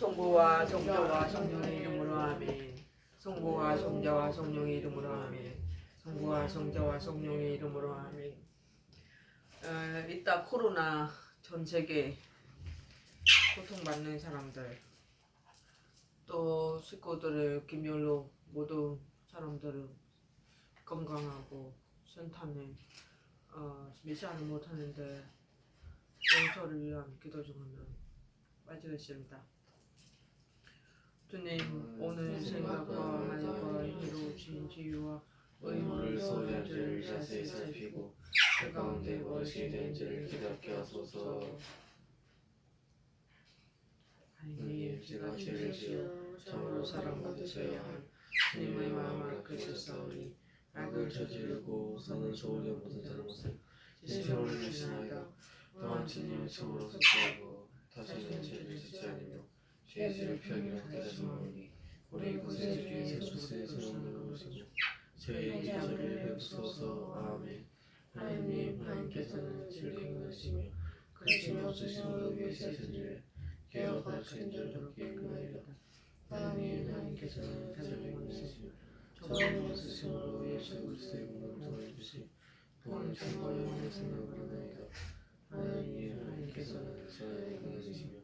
성부와 성자와 성령의 이름으로 아멘. 성부와 성자와 성령의 이름으로 아멘. 성부와 성자와 성령의 이름으로 아멘. 어, 이따 코로나 전 세계 고통받는 사람들 또 식구들을 김열로 모든 사람들은 건강하고 sen탄에 어, 미사를 못하는데 용서를 위한 기도 중하면 빠지겠습니다. 주님 오늘 생각과 말과 주신 지유와 의무를 소유한 죄를 자세히 살피고 그 가운데 무엇이 된지를 깨닫게 하소서. 하나님 제가 죄를 지어 참으로 사랑받으셔야 할 주님의 마음을 아끼셨사오니 악을 저지르고 선은 소유한 모든 잘못을 진심으로 주시나이다. 또한 주님의 처음으로 섭취하고 다시는 죄를 짓지 않으며 죄질을 피하기를 깨닫으니 우리 구세주 예수 그리스도의 성령으로 오시며 저희에게 저를 베푸소서. 아멘. 하나님 하나님께서는 즐거우시며 그리심이 없으심으로 위하신 일 깨어 가르친 줄 듣게 그나이다. 하나님 하나님께서는 가정이 많으시며 저는 없으심으로 예수 그리스도의 몸을 도와주시 또한 천과 영원의 생명을 나이다. 하나님 하나님께서는 저에게 그나시며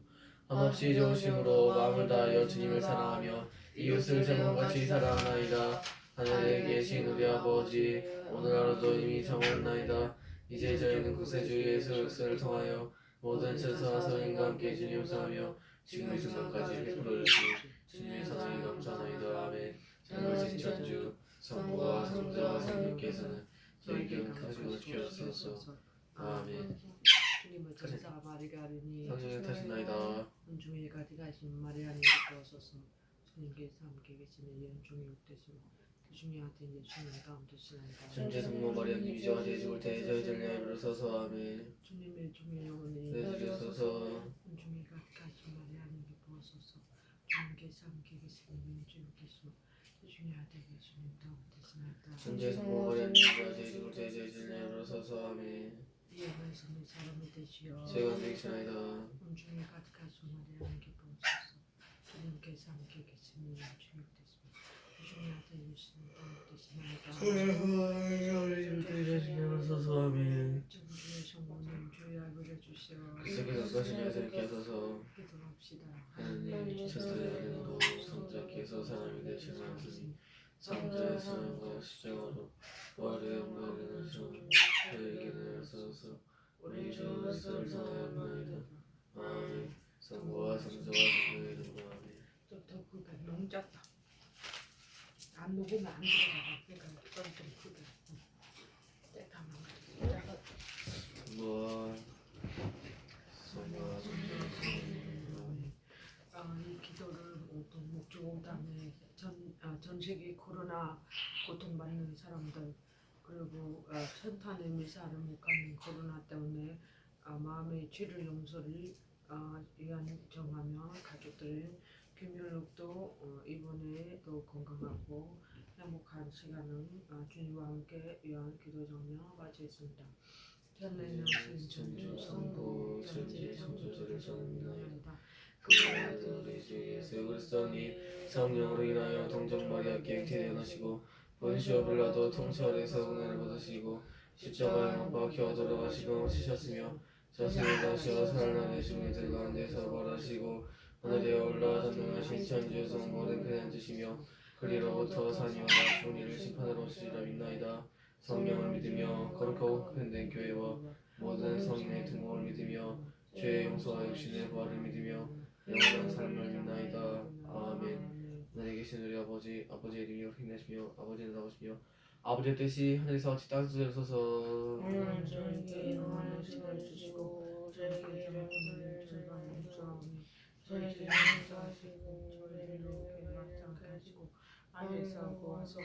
한없이 좋으심으로 마음을 다하여 주님을 사랑하며 이웃을 제물같이 사랑하나이다. 하늘에 계신 우리 아버지 오늘 하루도 이미 정했나이다. 이제 저희는 구세주 예수 그리스도를 통하여 모든 천사와 성인과 함께 주님 사하며 지금 이 순간까지 베풀어 주시 주님의 사랑이 감사나이다. 아멘. 정말 지천주 성부와 성자와 성령께서는 저희에게 가지고 주옵소서. 아멘 주님을 천사가 마리가 아르니 성령의 타시나이다. 은중에 가지 가신 마리아니 주옵소서. 주님께서 함께 계시는 연중에 없되시고 주님의 아들 예수님 다음 되시나이다 천재 성모 마리아님 이제와 제 죽을 때 저희들 위하여 비로소서 아멘. 주님의 중에 영원히 내주소서. 은중에 가지 가신 마리아니 부어소서. 주님께서 함께 계시는 연중에 주님의 아들 예수님 다음 되시나이다 천재 성모 마리아님 이제와 제 죽을 때 저희들 위하여 비로소서 아멘 사람이 되시어 제가 되시나이다 은중에 가지 가신 마리아니 부어소서 주님께서 함께 계시는 연중에 없되시고 주님의 아들 예수님 다음 되시나이다 비로소서 아멘 정주의 성모님 주의 알고려 주시어 그속에 가까신 여자께 하소서 기도합시다. 하나님 천사들도 성자께서 사람이 되시는 하시 니 성자의 사랑과 십자가로 부활의 영광을 하시고 저에게는 하소서 우리 주 그리스도를 사랑하나이다 아멘 성부와 성자와 성령의 이름으로 아멘 좀더 크게 너무 작다. 안 녹으면 안 들어가 그러니까 좀좀 성부와 성령의 이름으로 아멘 아, 이 기도를 어떤 목주공단에 전, 아, 전 세계 코로나 고통받는 사람들 그리고 아, 천탄의 못 가는 코로나 때문에 아, 마음의 죄를 용서를 아, 위한 정하며 가족들 김열록도 어, 이번에 또 건강하고 행복한 시간을 아, 주님과 함께 위한 기도 정령 마치겠습니다.天신 전주 성부 현재 성소들을 전하나이다. 우리 주 예수 그리스도님 성령으로 인하여 동정 마리아께 태어나시고 본시오 빌라도 통치 아래서 은혜를 받으시고 십자가에 못 박혀 돌아가시고 치셨으며 저승에 다시어 살아나는 중에 들어가는 데서 벌하시고 하늘에 올라 전능하신 천주 성모든 그에 앉으시며 그리로부터 산이와 종이를 심판하러 오시리라 믿나이다. 성령을 믿으며 거룩하고 큰된 교회와 모든 성인의 등록을 믿으며 죄의 용서와 육신의 부활을 믿으며 영원한 삶을 믿나이다. 아멘. 하늘에 계신 우리 아버지, 아버지의 이름이 힘내시며 아버지는 나오시며 아버지의 뜻이 하늘에서 같이 땅에서 되소서. 오늘 저에게 일용하는 시간을 주시고 저에게 일용을 주시고 저에게 용서하시고 저를 하시고 안에서고 와서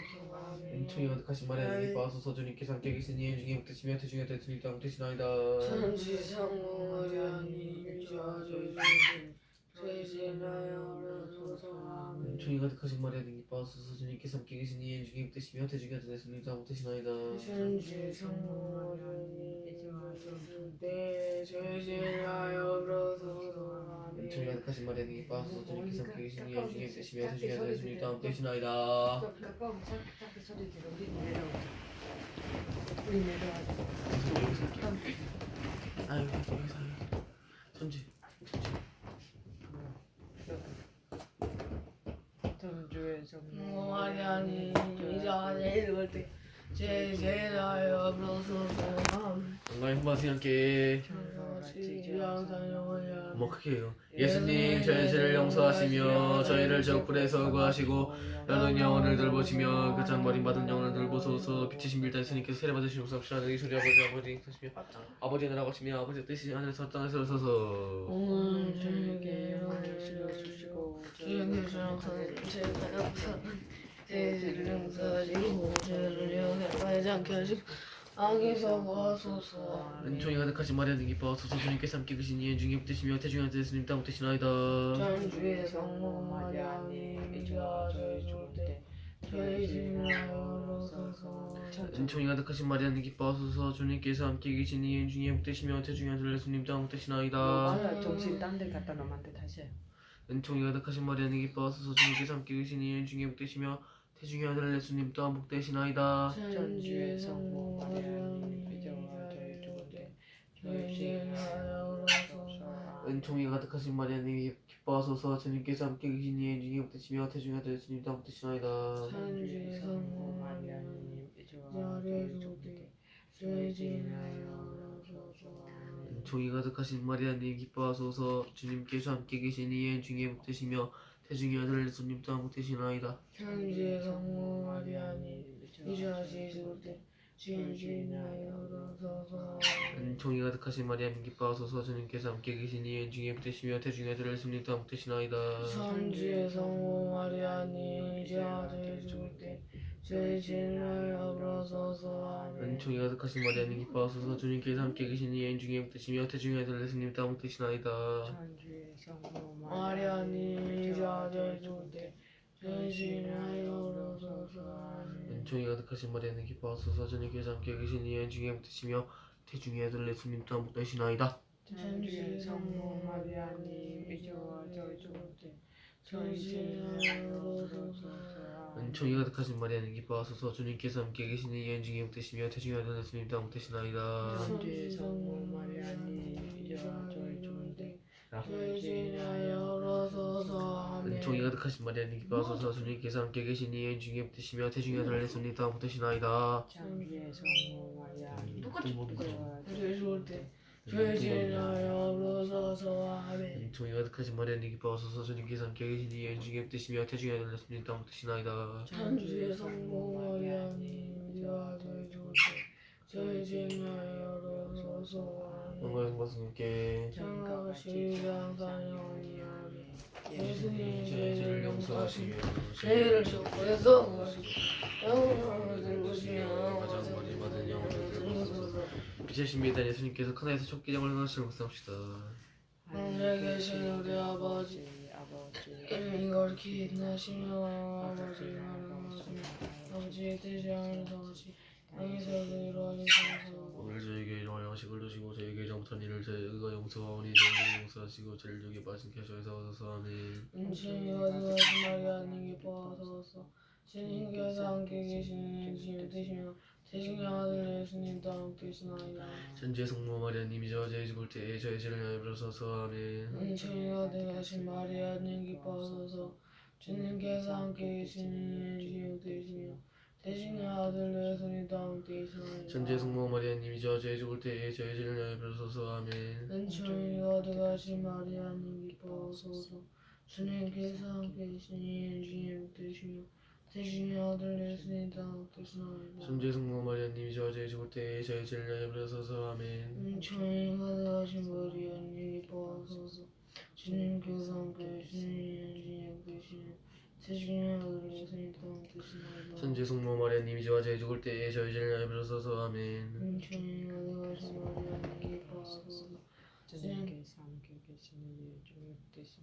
은총이 가득하신 마리아님 기뻐하소서 주님께서 함께 계시니 이 중에 복되시며 대중에 대중이 땅 되시나이다. 천지상모 마리아님 주와 가득하신 마리아 님 기뻐하소서 주님께서 함께 계시니 이인 중에 복되시며 태중에 아들 예수님 다 복되시나이다. 천지 성모하니 때 죄질하여 그러소서 가득하신 마리아 님 기뻐하소서 주님께서 함께 계시니 이인 중에 복되시며 태중에 아들 예수님 다 복되시나이다. 가까운 작게 소리 들어. 우리 내려와. 우리 내려와. 아유 여기서 천지 죄질하여 그러소서 아멘 건강히 흥바시 함께 뭐 크게 해요. 예수님 저희 죄를 용서하시며 저희를 저 불에서 구하시고 여는 영혼을 돌보시며 그 장버림 받은 영혼을 돌보소서. 빛이신 밀다 예수님께서 세례 받으신 용서합시다 너희 소리. 아버지 아버지 하시며 아버지의 나라 것이며 아버지의 뜻이 하늘에서 땅에서 서서 오늘 저에게 영원히 주시고 주님의 주영선을 제가 역사는 죄 를 용서하시고 죄를 용서하지 않게 하시고 악에서 구하소서 은총이 가 득하신 마리아는 기뻐하소서 주님께서 함께 계신 이인 중에 태중에 아들 예수님 땅 복되시나이다. 전주의 성모 마리아님 이제와 저희 죽을 때 저희 주님하여 그러소서 은총이 가 득하신 마리아는 기뻐하소서 주님께서 함께 계신 이인 중에 태중에 아들 예수님 땅 복되시나이다. 아, 정신 딴데 갖다 놓으면 안 돼 다시. 해. 은총이 가 득하신 마리아는 기뻐하소서 주님께서 함께 계신 이인 중에 복되시며 태중에 아들 예수님 또한 복되시나이다. 전주의 성모 마리아님 이제와 저희 죽을 때 저희 주님하여 그러소서 은총이 가득하신 마리아님 기뻐하소서. 주님께서 함께 계신 이인 중에 복되시며 태중에 아들 예수님 또한 복되시나이다. 전주의 성모 마리아님 이제와 저희 저희 은총이 가득하신 마리아님 기뻐하소서. 주님께서 함께 계신 이인 중에 복되시며 태중에 아들 예수님 또한 복되시나이다. 천지의 성모 마리아님 이제와 죽을 때 저희 주님하여 그러소서 은총이 가득하신 마리아님 기뻐하소서 주님께서 함께 계신 이인 중에 복되시며 태중에 아들 예수님 또한 복되시나이다. 천주의 성모 마리아님 이제와 죽을 때 저희 그러소서 아멘. 은총이 가득하신 마리아님 기뻐하소서 주님께서 함께 계신 이인 중에 복되시며 태중에 아들 예수님 또한 복되시나이다 때 저희 주님하여 그러소서 아멘 은총이 가득하신 마리아님 기뻐하소서 주님께서 함께 계신 이인 중에 복되시며 태중에 아들 예수님 또한 복되시나이다. 전주의 성모 마리아님 주님하여 그러소서 은총이 가득하신 마리아님 기뻐하소서 주님께서 함께 계신 이인 중에 복되시며 태중에 아들 예수님 또한 복되시나이다. 전주의 성모 마리아님 그러소서 아멘 은총이 가득하신 마리아님 기뻐하소서. 주님께서 함께 계신 이인 중에 복되시며 태중에 저희 죽을 때. 저희 주님하여 그러소서 아멘 은총이 가득하신 마리아님 기뻐하소서. 주님께서 함께 계신 이인 중에 복되시며 태중에 아들 예수님 또한 복되시나이다. 천주의 성모 마리아님 이제와 저희 죽을 때. 저희 주님하여 그러소서 아멘 영광의 항상 영원히 아멘 예수님 죄를 용서하시며 죄를 구하시고 영혼을 들으시며 가장 많이 받은 영혼을 들으소서 빛이십니다 예수님께서 카나에서 촉기장을 행하시는 것합시다 하늘에 계신 우리 아버지 아버지 이름이 거룩히 인하시며 아버지 말씀하시며 아버지의 뜻이 하늘에서 하시 땅에서 이루어지소서 오늘 저에게 일용할 양식을 주시고 저에게 잘못한 일을 저희가 용서하오니 저희를 용서하시고 저를 여기 빠진 캐셔에서 얻어서. 아멘. 은총이 어디가신 마리아님 기뻐하소서. 주님께서 함께 계시는 주님 되시며 대신의 아들 예수님도 함께 계시나이다. 천지의 성모 마리아님이 저죄 죽을 때에 저의 죄를 위하여 빌어서서 아멘. 은총이 어디가신 마리아님 기뻐하소서. 주님께서 함께 계시는 주님 되시며 대신의 아들 예수님도 함께 계시나이다 천지의 성모 마리아님이 저죄 죽을 때에 저의 죄를 위하여 빌어서서 아멘. 은총이 어디가신 마리아님 기뻐하소서. 주님께서 함께 계시는 주님 되시며 대신의 아들 예수님도 함께 계시나이다 천지의 성모 마리아님이 저죄 죽을 때에 저의 죄를 위하여 빌어서서 아멘. 은총이 가득하신 마리아님 기뻐하소서. 주님께서 함께 계시는 주님 되시며 대신의 아들 함께 계시나이다 천지의 성모 마리아님이 저죄 죽을 때에 저의 죄를 위하여 빌어서서 아멘 마리아님 기뻐하소서. 함께 계시는 중에 뜻이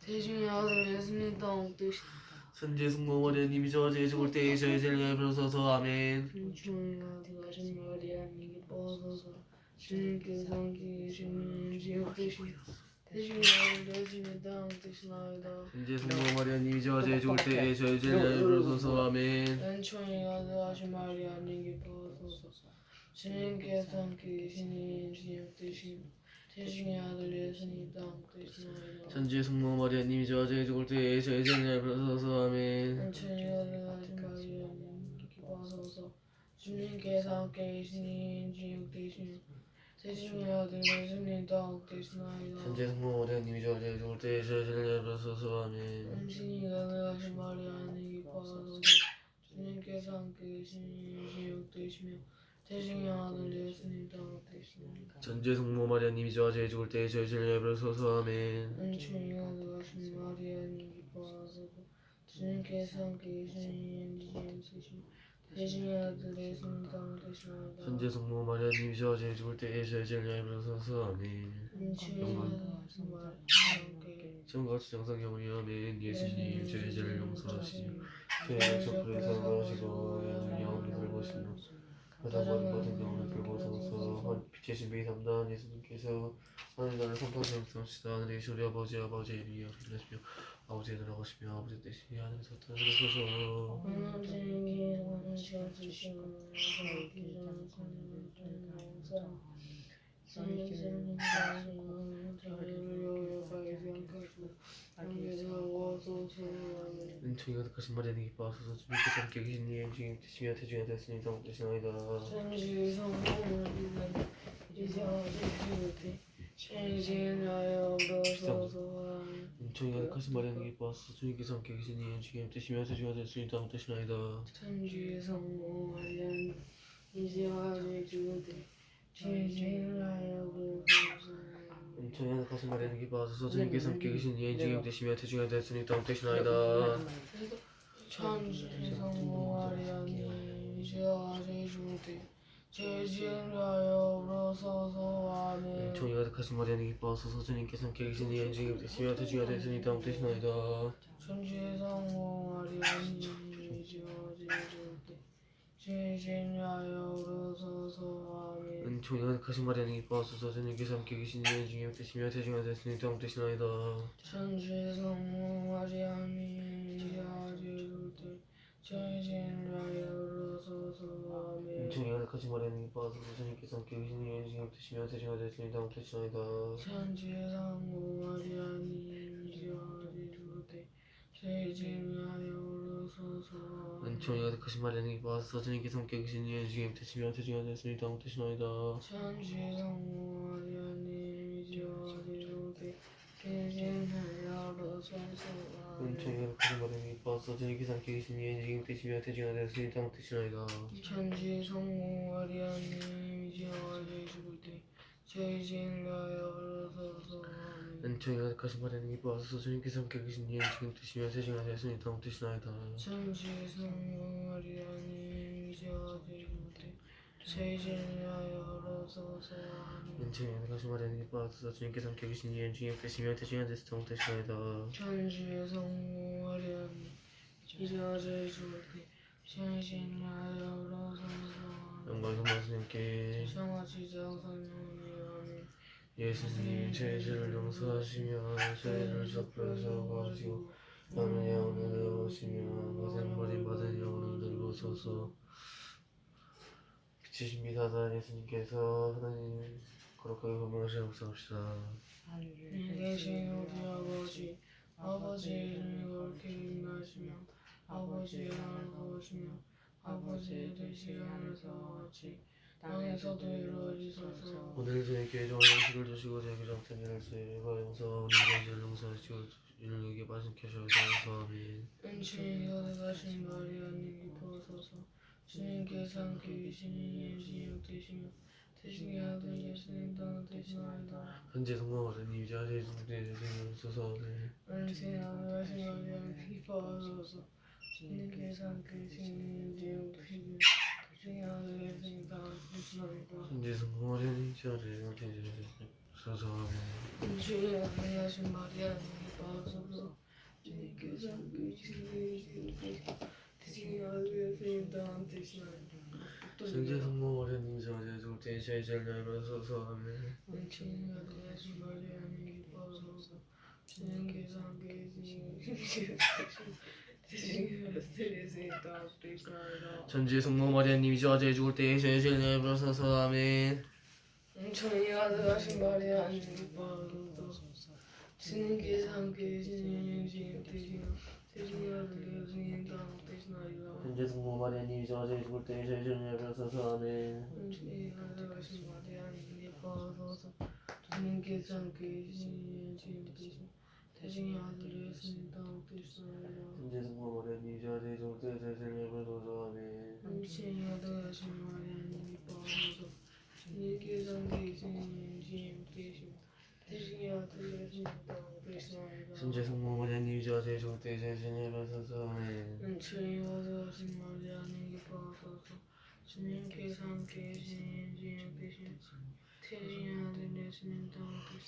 대신의 아들 예수님도 함께 계시나이다. 천지 성모 마리아 님이 저와 저희 죽을 때에 저희 죄를 위하여 비로소서. 아멘. 마리아님 기뻐하소서 주님께서 함께 계시는 내시는 땅 되시나 이다 천지 성모 마리아님이 저와 저희 죽을 때에 저희 죄를 비로소서. 아멘. 은총이가 들어가신 마리아님 기뻐하소서. 주님께서 함께 계시는 지옥 대신 대신의 아들 예수님 땅 되시나이다. 천지 성모 마리아님이 저와 저희 죽을 때에 저희 죄를 비로소서. 아멘. 은총이가 들어가신 마리아님 기뻐하소서. 주님께서 함께 계시는 지옥 대신 예수님 땅 되시나이다 천지 성모 마리아님이 저와 저희 죽을 때에 위하여 비로소서 아멘 음신이가 들어가신 마리아님 기뻐하소서 주님께서 함께 계시는 지옥 되시며 대신의 아들 예수님 땅 되시나이다 천지 성모 마리아님이 저희 죽을 때에 위하여 비로소서 아멘 은총이가 들어가신 마리아님 기뻐하소서 주님께서 함께 계시는 지옥 되시며 대신의 아들 예수님 땅 되시나이다 천지 성모 마리아님이 저와 저희 죽을 저희 죄를 위하여 비로소서 아멘 은총이가 들어가신 마리아님 지금같이 정상 경험이 아멘 예수님 저희 죄를 용서하시며 저희 적그에서 나오시고 영원히 가장 많은 받은 영혼을 돌보소서 빛의 신비 3단 예수님께서 하늘나라를 선포하시며 하시다 하늘의 우리 아버지 아버지의 이름이 여기시며 아버지의 나라가시며 아버지 뜻이 하늘에서 저희께서는 선생님을 선생님께서는 저희를 와소서 아멘 은총이 가득하신 마리아님 기뻐하소서 주님께서 함께 계신 이의 중에 되시며 태중에 됐으니 다 되시나이다 천지 성공을 위한 이제와 주시오되 신신하여 얻어서서 아멘 은총이 가득하신 마리아님 기뻐하소서 주님께서 함께 계신 이의 중에 되시며 태중에 됐으니 다 되시나이다. 천지 성공하여 이제와 주시오되 신신하여 얻어서서 은총이 가득하신 마리아님 기뻐하소서 주님께서 함께 이의 중에 되시며 태중에 됐으니 다 되시나이다. 천지 성공하리아니 이제와 주시오되 제지하여 얻어서서 아멘 은총이 가득하신 마리아님 기뻐하소서 주님께서 함께 계신 이의 중에 되시며 태중에 됐으니 다 되시나이다. 천지 성공하리아니 이제와 주시오되 제지하여 얻어서서 아멘 은총이 가득하신 마리아님 기뻐하소서 주님께서 함께 계신 이의 중에 되시며 태중에 됐으니 다 되시나이다. 이제와 주시오되 제지하여 얻어서서 아멘 은총이 가득하신 마리아님 기뻐하소서 주님께서 함께 계신 이의 중에 되시며 태중에 됐으니 다 되시나이다. 천지상무 마리아니 이제와 주시오되 제지하여 얻어서서 은총이 가득하신 마리아님 은총이 아멘 가득하신 마리아님 기뻐하소서 주님께서 함께 계신 이의 중에 되시며 태중에 됐으니 다 되시나이다. 천지상무 마리아니 이제와 주시오되 제지하여 얻어서서 아멘 은총이 가득하신 마리아님 기뻐하소서 주님께서 함께 계신 이의 중에 되시며 태중에 됐으니 다 되시나이다. 천지성모 마리아님 이제와 주시오되 제지하여 아멘 은총이 가득하신 마리아님 기뻐하소서 주님께서 함께 계신 이의 중에 되시며 태중에 됐으니 다 되시나이다. 천지성모 마리아님 이제와 주시오되 제지하여 얻어서서 아멘 영광의 성모님께 성화지 장사님이 아멘 예수님 제 죄를 용서하시며 저희를 적그에서 구하시고 남은 영혼을 오시며 버림 받은 영혼을 들고소서 빛이신 미사단 예수님께서 하나님 거룩하게 건강하시 역사합시다. 이 계신 우리 아버지 아버지의 이름이 그렇게 임하시며 아버지의 나라를 구하시며 아버지의 뜻이 하늘에서 같이 땅에서도 이루어지소서. 오늘 저희에게 좋은 음식을 주시고 저에게 일을 저희가 용서하고 우리 죄를 용서하시고 이를 우리에게 빠짐케 하셔서 아멘. 은총이 가득하신 마리아님 기뻐하소서 주님께서 함께 계시니 예수님 되시며 대신의 아들 예수님 땅 되시나이다 현재 성모마리아님 이제 아재 중대 주소서 아멘 은총이 가득하신 마리아님 기뻐하소서 주님께서 함께 계시니 예수님 되시며 대신의 아들 예수님 땅 되시나이다 현재 성모마리아님 이제 아재 중대 주소서 아멘 은총이 가득하신 마리아님 기뻐하소서 주님께서 계산 계신 계신 대신 아들이었습니다 대신 성모 마리아님 저제 주님 대신 아들이었습니다 대신 천지 성모 마리아님 저제 죽을 때 제일 얇아서서 아멘 은총이 아들이신 마리아님 기뻐하소서 주님 계산 계신 대신 대신 아들이 었습니다 대신 천지 성모 마리아님 저제 죽을 때 제일 얇아서서. 아멘. 은총이 아들이신 마리아님 기뻐하소서 주님께서 계신 지금 대신 대신이 아들이었습니다. 대신 천지 성모 마리아님 저제 죽을 때 제일 얇아서서. 아멘. 은총이 아들이신 마리아님 기뻐하소서. 주님께서 계신 지금 대신 대신이 아들이었습니다 대신 천지 성모 마리아님 저제 죽을 때 제일 얇아서서. 아멘 은총이 아들이신 마리아님 기뻐하소서 주님께서 계신 지금 대신 대신이 아들이었습니다 대신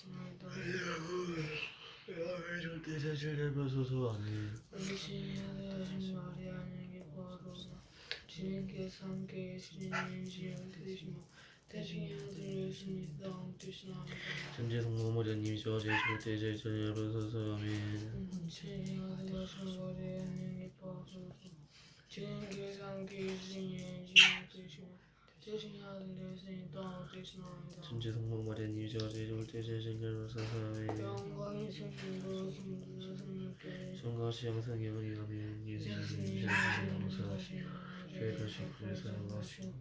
죽을 때 제일 얇아서서. 아멘. 은신이 하신 마리아님 기뻐하소서 주님께서 함께 계시니 지금 되시며 대신이 아들이었습니다. 되시나이다 천지 성모 마리아님 저제 죽을 때 제일 얇아서서 아멘 은신이 하신 마리아님 기뻐하소서 주님께서 함께 계시니 지금 되시며 대신이 아들이었습니다 되시나이다 천지 성모 마리아님 저제 죽을 때 제일 얇아서서 아멘 영광이 생기고 숨기는 성령께 성가시 영상이 아니 아멘 예수님 아버지 아버지의 이름이 거룩히 빛나시며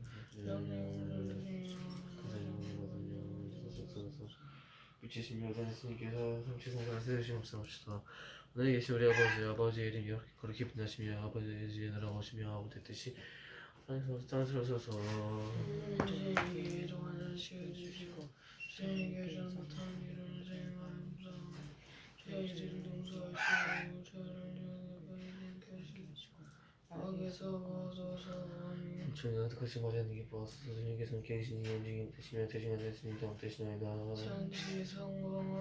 아버지의 지혜 나라오시며 아무 됐듯이 하늘에서 땅에서서 저희에게 일용할 시을 악에서 벗어서 아멘 천이 나득하신 마리아님 기뻐하소서 주님께서 계신 이 연중이 되시며 됐습니다. 되시나이다. 성공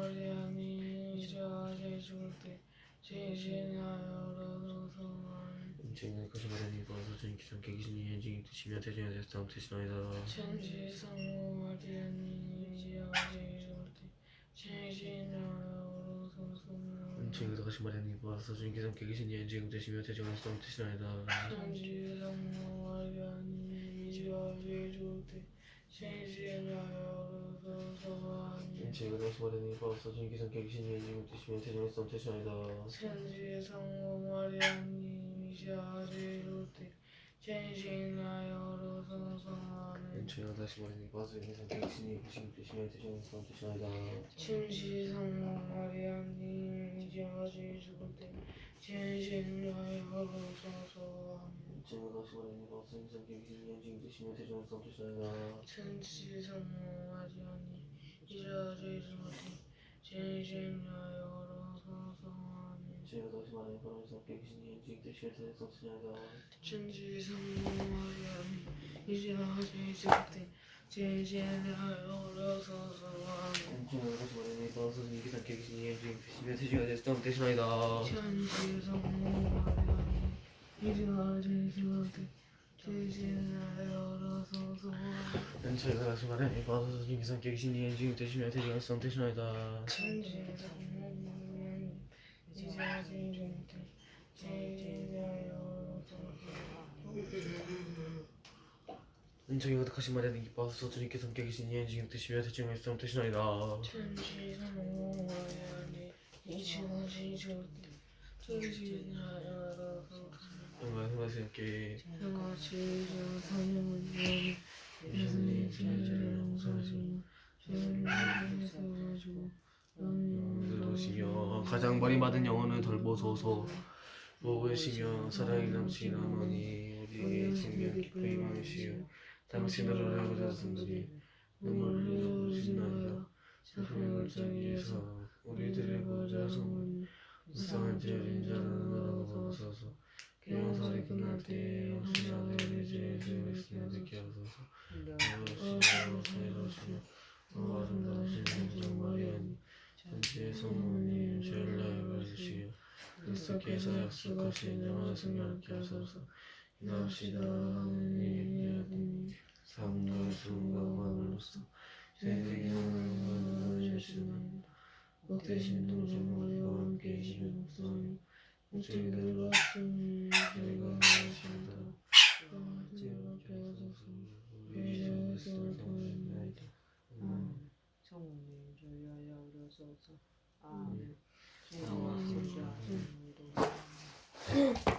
죽을 때 제신하여 연중이 되시며 대중가 됐습니다. 되시나이다. 천지 성공 마리아님 이제와 저희 죽을 때 제신하여 로소서 아멘 은총이 나득하신 마리아님 기뻐하소서 주님께서 계신 이 연중이 되시며 대중가 됐습니다 되시나이다 천지 성공 마리아님 이제와 저희 죽을 때 제신하여 로소서 아멘 은총이 나득하신 마리아님 기뻐하소서 주님께서 계신 이 연중이 되시며 대중가 됐습니다 되시나이다 천지의 성모 마리아님 이제와 저희 죽을 때 제신하여 로소서 아멘 은총이 나득하신 마리아님 기뻐하소서 주님께서 계신 이 연중이 되시며 대중가 됐습니다 되시나이다 천지 성모 마리아님 저희 죽을 때 아멘 은총이 나득하신 마리아님 기뻐하소서 주님께서 계신 이 연중이 되시며 됐습니다 되시나이다 천지 성모 마리아님 이제와 저희 죽을 때 로소서 아멘 제가 다시 말하는 바람에서 깨기신 이 인직 되시게 되었습니다 천지 성모 마리아님 이제와 저희 죽을 때 제신하여 로소서 아멘 제가 다시 말하는 바람에서 주님께서 깨기신 이 인직 되시게 되시게 되었습니다. 되시나이다 천지 성모 마리아님 이제와 저희 죽을 때 제신하여 로소서 아멘 제가 다시 말하는 바람에서 주님께서 깨기신 이 인직 되시게 되었습니다 되시나이다 천지 성모 마리아님 이제와 저희 죽을 때 제신하여 로소서 은총이 가득하신 마리아님 기뻐하소서 주님께서 깨기신 이 인직 되시게 되었습니다. 되시나이다 가장 많이 받은 영혼을 돌보소서 보으시며 사랑이 넘치는 어머니 우리의 생명 깊이 많으시오 당신으로 내고자선들이 눈물을 흘려보신나이다 세상의 골짜기에서 우리들의 보좌 성문 불쌍한 죄인 자는 나라가소서 영살이 끝날 때에 오신 아들의 죄의 죄를 쓰며 듣게 하소서. 아버지시며 사이로시며 어 아름다우신 성령 마리아님 전지의 성모님 죄를 나여 주시오 그리스도께서 약속하신 영원한 생명을 하소서. 이나옵시다 하느님 사람들의 수고가 많으로서 세상의 영원한 주시나이다 목대신 동정 머리와 함께 집에 목소리 목적이 내가 왔으니 내가 나왔습니다. 제가 배워서 우리 죄에서 동정이나이다 성우님 저희하여 우려소서 아멘 성우님 저희하여 우려소서